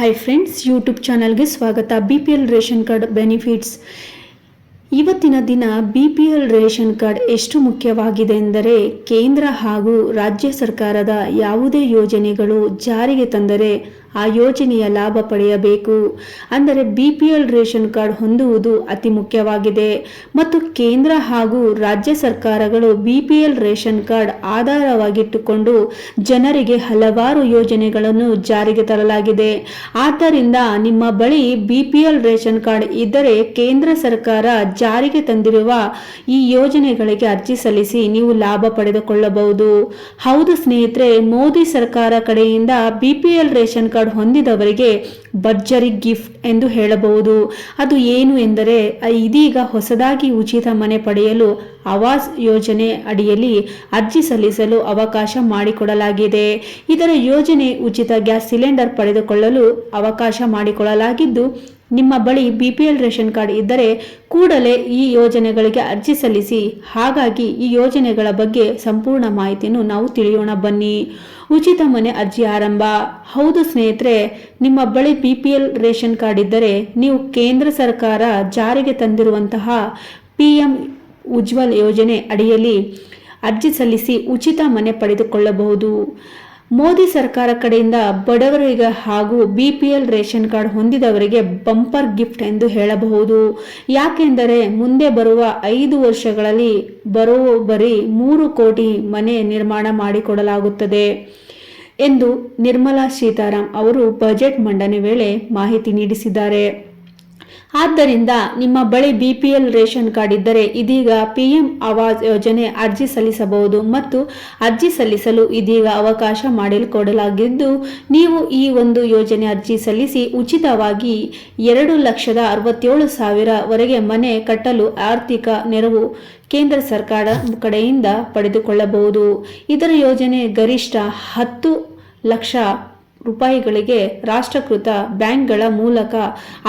Hi friends YouTube ಚಾನಲ್ಗೆ ಸ್ವಾಗತ B P L ration card benefits ಇವತ್ತಿನ ದಿನ B P L ration card ಎಷ್ಟು ಮುಖ್ಯವಾಗಿದೆ ಎಂದರೆ ಕೇಂದ್ರ ಹಾಗೂ ರಾಜ್ಯ ಸರ್ಕಾರದ ಯಾವುದೇ ಯೋಜನೆಗಳು ಜಾರಿಗೆ ತಂದರೆ ಆ ಯೋಜನೆಯ ಲಾಭ ಪಡೆಯಬೇಕು. ಅಂದರೆ B P L ration card ಹೊಂದುವುದು ಅತಿ ಮುಖ್ಯವಾಗಿದೆ. ಮತ್ತು ಕೇಂದ್ರ ಹಾಗೂ ರಾಜ್ಯ ಸರ್ಕಾರಗಳು B P L ration card ಆಧಾರವಾಗಿಟ್ಟುಕೊಂಡು ಜನರಿಗೆ ಹಲವಾರು ಯೋಜನೆಗಳನ್ನು ಜಾರಿಗೆ ತರಲಾಗಿದೆ. ಆದ್ದರಿಂದ ನಿಮ್ಮ ಬಳಿ B P L ration card ಇದ್ದರೆ ಕೇಂದ್ರ ಸರ್ಕಾರ ಜಾರಿಗೆ ತಂದಿರುವ ಈ ಯೋಜನೆಗಳಿಗೆ ಅರ್ಜಿ ಸಲ್ಲಿಸಿ ನೀವು ಲಾಭ ಪಡೆದುಕೊಳ್ಳಬಹುದು. ಹೌದು ಸ್ನೇಹಿತರೆ, ಮೋದಿ ಸರ್ಕಾರ ಕಡೆಯಿಂದ ಬಿಪಿಎಲ್ ರೇಷನ್ ಕಾರ್ಡ್ ಹೊಂದಿದವರಿಗೆ ಭರ್ಜರಿ ಗಿಫ್ಟ್ ಎಂದು ಹೇಳಬಹುದು. ಅದು ಏನು ಎಂದರೆ ಇದೀಗ ಹೊಸದಾಗಿ ಉಚಿತ ಮನೆ ಪಡೆಯಲು ಆವಾಸ್ ಯೋಜನೆ ಅಡಿಯಲ್ಲಿ ಅರ್ಜಿ ಸಲ್ಲಿಸಲು ಅವಕಾಶ ಮಾಡಿಕೊಡಲಾಗಿದೆ. ಇದರ ಯೋಜನೆ ಉಚಿತ ಗ್ಯಾಸ್ ಸಿಲಿಂಡರ್ ಪಡೆದುಕೊಳ್ಳಲು ಅವಕಾಶ ಮಾಡಿಕೊಡಲಾಗಿದ್ದು, ನಿಮ್ಮ ಬಳಿ B P L ration card ಇದ್ದರೆ ಕೂಡಲೇ ಈ ಯೋಜನೆಗಳಿಗೆ ಅರ್ಜಿ ಸಲ್ಲಿಸಿ. ಹಾಗಾಗಿ ಈ ಯೋಜನೆಗಳ ಬಗ್ಗೆ ಸಂಪೂರ್ಣ ಮಾಹಿತಿಯನ್ನು ನಾವು ತಿಳಿಯೋಣ ಬನ್ನಿ. ಉಚಿತ ಮನೆ ಅರ್ಜಿ ಆರಂಭ. ಹೌದು ಸ್ನೇಹಿತರೆ, ನಿಮ್ಮ ಬಳಿ B P L ration card ಇದ್ದರೆ ನೀವು ಕೇಂದ್ರ ಸರ್ಕಾರ ಜಾರಿಗೆ ತಂದಿರುವಂತಹ ಪಿ ಎಂ ಉಜ್ವಲ್ ಯೋಜನೆ ಅಡಿಯಲ್ಲಿ ಅರ್ಜಿ ಸಲ್ಲಿಸಿ ಉಚಿತ ಮನೆ ಪಡೆದುಕೊಳ್ಳಬಹುದು. ಮೋದಿ ಸರ್ಕಾರ ಕಡೆಯಿಂದ ಬಡವರಿಗೆ ಹಾಗೂ B P L ration card ಹೊಂದಿದವರಿಗೆ ಬಂಪರ್ ಗಿಫ್ಟ್ ಎಂದು ಹೇಳಬಹುದು. ಯಾಕೆಂದರೆ ಮುಂದೆ ಬರುವ ಐದು ವರ್ಷಗಳಲ್ಲಿ ಬರೋಬ್ಬರಿ ಮೂರು ಕೋಟಿ ಮನೆ ನಿರ್ಮಾಣ ಮಾಡಿಕೊಡಲಾಗುತ್ತದೆ ಎಂದು ನಿರ್ಮಲಾ ಸೀತಾರಾಮ್ ಅವರು ಬಜೆಟ್ ಮಂಡನೆ ವೇಳೆ ಮಾಹಿತಿ ನೀಡಿಸಿದ್ದಾರೆ. ಆದ್ದರಿಂದ ನಿಮ್ಮ ಬಳಿ B P L ration card ಇದ್ದರೆ ಇದೀಗ ಪಿ ಎಂ ಆವಾಸ್ ಯೋಜನೆ ಅರ್ಜಿ ಸಲ್ಲಿಸಬಹುದು ಮತ್ತು ಅರ್ಜಿ ಸಲ್ಲಿಸಲು ಇದೀಗ ಅವಕಾಶ ಮಾಡಿಕೊಡಲಾಗಿದ್ದು, ನೀವು ಈ ಒಂದು ಯೋಜನೆ ಅರ್ಜಿ ಸಲ್ಲಿಸಿ ಉಚಿತವಾಗಿ ಎರಡು ಲಕ್ಷದ ಅರವತ್ತೇಳು ಸಾವಿರವರೆಗೆ ಮನೆ ಕಟ್ಟಲು ಆರ್ಥಿಕ ನೆರವು ಕೇಂದ್ರ ಸರ್ಕಾರ ಕಡೆಯಿಂದ ಪಡೆದುಕೊಳ್ಳಬಹುದು. ಇದರ ಯೋಜನೆ ಗರಿಷ್ಠ ಹತ್ತು ಲಕ್ಷ ರೂಪಾಯಿಗಳಿಗೆ ರಾಷ್ಟ್ರೀಕೃತ ಬ್ಯಾಂಕ್ಗಳ ಮೂಲಕ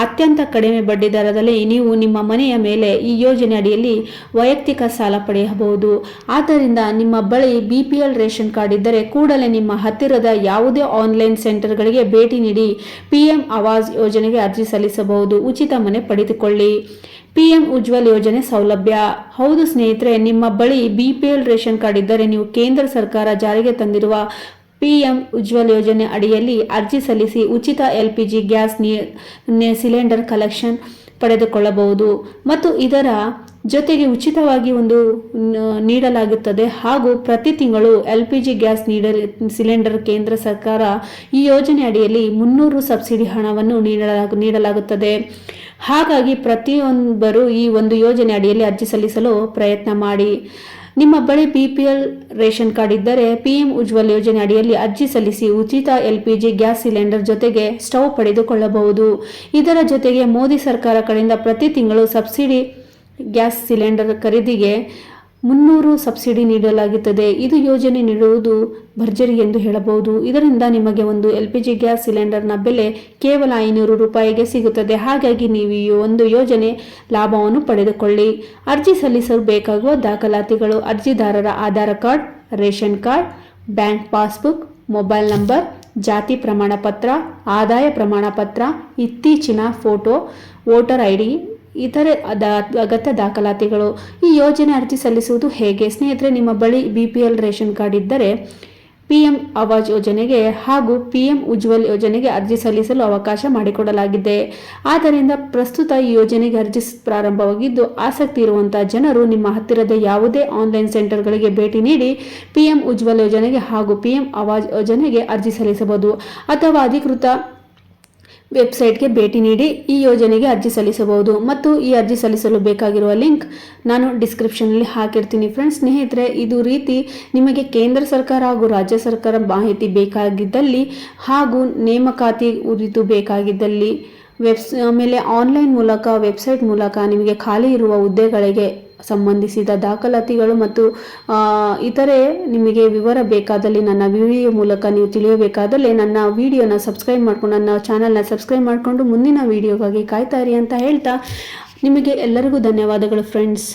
ಅತ್ಯಂತ ಕಡಿಮೆ ಬಡ್ಡಿ ದರದಲ್ಲಿ ನೀವು ನಿಮ್ಮ ಮನೆಯ ಮೇಲೆ ಈ ಯೋಜನೆ ಅಡಿಯಲ್ಲಿ ವೈಯಕ್ತಿಕ ಸಾಲ ಪಡೆಯಬಹುದು. ಆದ್ದರಿಂದ ನಿಮ್ಮ ಬಳಿ B P L ration card ಇದ್ದರೆ ಕೂಡಲೇ ನಿಮ್ಮ ಹತ್ತಿರದ ಯಾವುದೇ ಆನ್ಲೈನ್ ಸೆಂಟರ್ಗಳಿಗೆ ಭೇಟಿ ನೀಡಿ ಪಿ ಎಂ ಆವಾಸ್ ಯೋಜನೆಗೆ ಅರ್ಜಿ ಸಲ್ಲಿಸಬಹುದು. ಉಚಿತ ಮನೆ ಪಡೆದುಕೊಳ್ಳಿ. ಪಿಎಂ ಉಜ್ವಲ್ ಯೋಜನೆ ಸೌಲಭ್ಯ. ಹೌದು ಸ್ನೇಹಿತರೆ, ನಿಮ್ಮ ಬಳಿ B P L ration card ಇದ್ದರೆ ನೀವು ಕೇಂದ್ರ ಸರ್ಕಾರ ಜಾರಿಗೆ ತಂದಿರುವ ಪಿಎಂ ಉಜ್ವಲ್ ಯೋಜನೆ ಅಡಿಯಲ್ಲಿ ಅರ್ಜಿ ಸಲ್ಲಿಸಿ ಉಚಿತ ಎಲ್ಪಿಜಿ ಗ್ಯಾಸ್ ಸಿಲಿಂಡರ್ ಕಲೆಕ್ಷನ್ ಪಡೆದುಕೊಳ್ಳಬಹುದು. ಮತ್ತು ಇದರ ಜೊತೆಗೆ ಉಚಿತವಾಗಿ ಒಂದು ನೀಡಲಾಗುತ್ತದೆ. ಹಾಗೂ ಪ್ರತಿ ತಿಂಗಳು ಎಲ್ ಪಿ ಜಿ ಗ್ಯಾಸ್ ನೀಡ ಸಿಲಿಂಡರ್ ಕೇಂದ್ರ ಸರ್ಕಾರ ಈ ಯೋಜನೆ ಅಡಿಯಲ್ಲಿ ಮುನ್ನೂರು ಸಬ್ಸಿಡಿ ಹಣವನ್ನು ನೀಡಲಾಗ, ನೀಡಲಾಗುತ್ತದೆ. ಹಾಗಾಗಿ ಪ್ರತಿಯೊಬ್ಬರು ಈ ಒಂದು ಯೋಜನೆ ಅಡಿಯಲ್ಲಿ ಅರ್ಜಿ ಸಲ್ಲಿಸಲು ಪ್ರಯತ್ನ ಮಾಡಿ. ನಿಮ್ಮ ಬಳಿ ಬಿಪಿಎಲ್ ರೇಷನ್ ಕಾರ್ಡ್ ಇದ್ದರೆ ಪಿಎಂ ಉಜ್ವಲ್ ಯೋಜನೆ ಅಡಿಯಲ್ಲಿ ಅರ್ಜಿ ಸಲ್ಲಿಸಿ ಉಚಿತ L P G gas cylinder ಜೊತೆಗೆ ಸ್ಟವ್ ಪಡೆದುಕೊಳ್ಳಬಹುದು. ಇದರ ಜೊತೆಗೆ ಮೋದಿ ಸರ್ಕಾರ ಕಡೆಯಿಂದ ಪ್ರತಿ ತಿಂಗಳು ಸಬ್ಸಿಡಿ ಗ್ಯಾಸ್ ಸಿಲಿಂಡರ್ ಖರೀದಿಗೆ ಮುನ್ನೂರು ಸಬ್ಸಿಡಿ ನೀಡಲಾಗುತ್ತದೆ. ಇದು ಯೋಜನೆ ನೀಡುವುದು ಭರ್ಜರಿ ಎಂದು ಹೇಳಬಹುದು. ಇದರಿಂದ ನಿಮಗೆ ಒಂದು ಎಲ್ ಪಿ ಜಿ ಗ್ಯಾಸ್ ಸಿಲಿಂಡರ್ನ ಬೆಲೆ ಕೇವಲ ಐನೂರು ರೂಪಾಯಿಗೆ ಸಿಗುತ್ತದೆ. ಹಾಗಾಗಿ ನೀವು ಈ ಒಂದು ಯೋಜನೆ ಲಾಭವನ್ನು ಪಡೆದುಕೊಳ್ಳಿ. ಅರ್ಜಿ ಸಲ್ಲಿಸಲು ಬೇಕಾಗುವ ದಾಖಲಾತಿಗಳು ಅರ್ಜಿದಾರರ Aadhaar card, ration card, bank passbook, mobile number, ಜಾತಿ ಪ್ರಮಾಣ ಪತ್ರ ಆದಾಯ ಪ್ರಮಾಣ ಪತ್ರ ಇತ್ತೀಚಿನ ಫೋಟೋ, ವೋಟರ್ ಐ ಡಿ ಇತರೆ ಅಗತ್ಯ ದಾಖಲಾತಿಗಳು. ಈ ಯೋಜನೆ ಅರ್ಜಿ ಸಲ್ಲಿಸುವುದು ಹೇಗೆ? ಸ್ನೇಹಿತರೆ, ನಿಮ್ಮ ಬಳಿ B P L ration card ಇದ್ದರೆ ಪಿ ಎಂ ಆವಾಜ್ ಯೋಜನೆಗೆ ಹಾಗೂ ಪಿ ಎಂ ಉಜ್ವಲ್ ಯೋಜನೆಗೆ ಅರ್ಜಿ ಸಲ್ಲಿಸಲು ಅವಕಾಶ ಮಾಡಿಕೊಡಲಾಗಿದೆ. ಆದ್ದರಿಂದ ಪ್ರಸ್ತುತ ಈ ಯೋಜನೆಗೆ ಅರ್ಜಿ ಪ್ರಾರಂಭವಾಗಿದ್ದು, ಆಸಕ್ತಿ ಇರುವಂತಹ ಜನರು ನಿಮ್ಮ ಹತ್ತಿರದ ಯಾವುದೇ ಆನ್ಲೈನ್ ಸೆಂಟರ್ಗಳಿಗೆ ಭೇಟಿ ನೀಡಿ ಪಿ ಎಂ ಉಜ್ವಲ್ ಯೋಜನೆಗೆ ಹಾಗೂ ಪಿ ಎಂ ಆವಾಜ್ ಯೋಜನೆಗೆ ಅರ್ಜಿ ಸಲ್ಲಿಸಬಹುದು. ಅಥವಾ ಅಧಿಕೃತ ವೆಬ್ಸೈಟ್ಗೆ ಭೇಟಿ ನೀಡಿ ಈ ಯೋಜನೆಗೆ ಅರ್ಜಿ ಸಲ್ಲಿಸಬಹುದು. ಮತ್ತು ಈ ಅರ್ಜಿ ಸಲ್ಲಿಸಲು ಬೇಕಾಗಿರುವ ಲಿಂಕ್ ನಾನು ಡಿಸ್ಕ್ರಿಪ್ಷನಲ್ಲಿ ಹಾಕಿರ್ತೀನಿ. ಫ್ರೆಂಡ್ಸ್, ಸ್ನೇಹಿತರೆ, ಇದು ರೀತಿ ನಿಮಗೆ ಕೇಂದ್ರ ಸರ್ಕಾರ ಹಾಗೂ ರಾಜ್ಯ ಸರ್ಕಾರ ಮಾಹಿತಿ ಬೇಕಾಗಿದ್ದಲ್ಲಿ ಹಾಗೂ ನೇಮಕಾತಿ ಉರಿತು ಬೇಕಾಗಿದ್ದಲ್ಲಿ ವೆಬ್ಸ್, ಆಮೇಲೆ ಆನ್ಲೈನ್ ಮೂಲಕ, ವೆಬ್ಸೈಟ್ ಮೂಲಕ ನಿಮಗೆ ಖಾಲಿ ಇರುವ ಹುದ್ದೆಗಳಿಗೆ ಸಂಬಂಧಿಸಿದ ದಾಖಲಾತಿಗಳು ಮತ್ತು ಇತರೆ ನಿಮಗೆ ವಿವರ ಬೇಕಾದಲ್ಲಿ ನನ್ನ ವಿಡಿಯೋ ಮೂಲಕ ನೀವು ತಿಳಿಯಬೇಕಾದಲ್ಲಿ ನನ್ನ ವಿಡಿಯೋನ ಸಬ್ಸ್ಕ್ರೈಬ್ ಮಾಡ್ಕೊಂಡು ನನ್ನ ಚಾನಲ್ನ ಸಬ್ಸ್ಕ್ರೈಬ್ ಮಾಡಿಕೊಂಡು ಮುಂದಿನ ವಿಡಿಯೋಗಾಗಿ ಕಾಯ್ತಾ ಇರಿ ಅಂತ ಹೇಳ್ತಾ ನಿಮಗೆ ಎಲ್ಲರಿಗೂ ಧನ್ಯವಾದಗಳು ಫ್ರೆಂಡ್ಸ್.